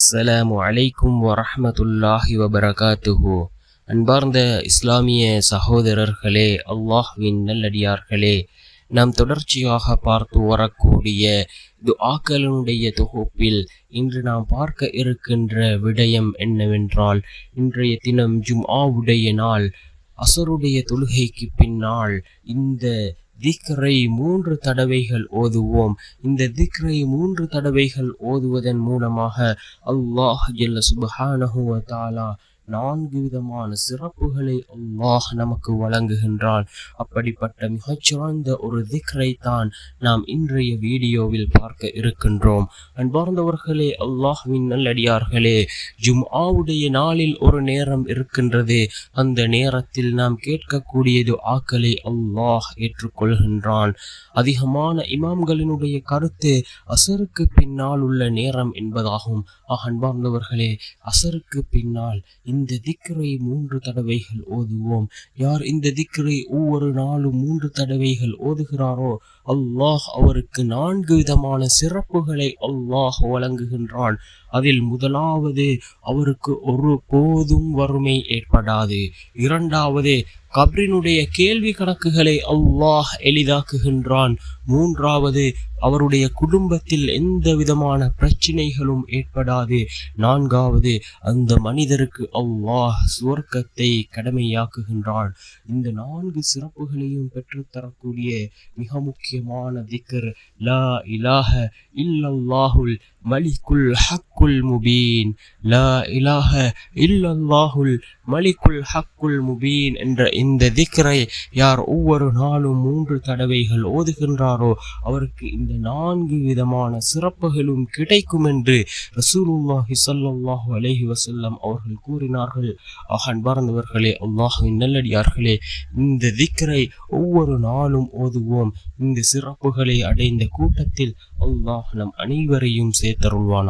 அஸ்லாம் வலைக்கும் வரமத்துல்லாஹி வபரகாத்துஹு. அன்பார்ந்த இஸ்லாமிய சகோதரர்களே அல்லாஹ்வின் நல்லடியார்களே நாம் தொடர்ச்சியாக பார்த்து வரக்கூடிய துஆக்களுடைய தொகுப்பில் இன்று நாம் பார்க்க இருக்கின்ற விடயம் என்னவென்றால் இன்றைய தினம் ஜும்ஆவுடைய நாள் அசருடைய தொழுகைக்கு பின்னால் இந்த திக்ரை மூன்று தடவைகள் ஓதுவோம். இந்த திக்ரை மூன்று தடவைகள் ஓதுவதன் மூலமாக அல்லாஹ் ஜல்ல சுபஹானஹு தாலா நான்கு விதமான சிறப்புகளை அல்லாஹ் நமக்கு வழங்குகின்றான். அப்படிப்பட்ட மிகச்சிறந்த ஒரு திக்ரை தான் நாம் இன்றைய வீடியோவில் பார்க்க இருக்கின்றோம். அன்பார்ந்தவர்களே அல்லாஹ்வின் நல்லடியார்களே ஜும் ஆவுடைய நாளில் ஒரு நேரம் இருக்கின்றது. அந்த நேரத்தில் நாம் கேட்கக்கூடியது ஆக்களை அல்லாஹ் ஏற்றுக்கொள்கின்றான். அதிகமான இமாம்களினுடைய கருத்து அசருக்கு பின்னால் உள்ள நேரம் என்பதாகும். ஆக அன்பார்ந்தவர்களே அசருக்கு பின்னால் இந்த திக்ரை மூன்று தடவைகள் ஓதுவோம். யார் இந்த திக்கரை ஒவ்வொரு நாளும் மூன்று தடவைகள் ஓதுகிறாரோ அல்லாஹ் அவருக்கு நான்கு விதமான சிறப்புகளை அல்லாஹ் வழங்குகின்றான். அதில் முதலாவது அவருக்கு ஒரு போதும் வறுமை ஏற்படாது. இரண்டாவது கப்ரினுடைய கேள்வி கணக்குகளை அல்லாஹ் எளிதாக்குகின்றான். மூன்றாவது அவருடைய குடும்பத்தில் எந்த விதமான பிரச்சனைகளும் ஏற்படாது. நான்காவது அந்த மனிதருக்கு அல்லாஹ் சுவர்க்கத்தை கடமையாக்குகின்றான். இந்த நான்கு சிறப்புகளையும் பெற்றுத்தரக்கூடிய மிக முக்கியமான திக்கர் லா இலாஹ இல்லல்லாஹுல் மலிக்குல் ஹக்குல் முபீன். லா இலாஹ இல்லல்லாஹுல் மலிக்குல் ஹக்குல் முபீன் என்ற இந்த திக்ரை யார் ஒவ்வொரு நாளும் மூன்று தடவைகள் ஓதுகின்றாரோ அவருக்கு இந்த நான்கு விதமான சிறப்புகளும் கிடைக்கும் என்று ரசூலுல்லாஹி சல்லாஹூ அலஹி வசல்லம் அவர்கள் கூறினார்கள். ஆக அன்பார்ந்தவர்களே அல்லாஹ்வின் நல்லடியார்களே இந்த திக்ரை ஒவ்வொரு நாளும் ஓதுவோம். இந்த சிறப்புகளை அடைந்த கூட்டத்தில் அல்லாஹ் நம் அனைவரையும் சேர்த்தருள்வானா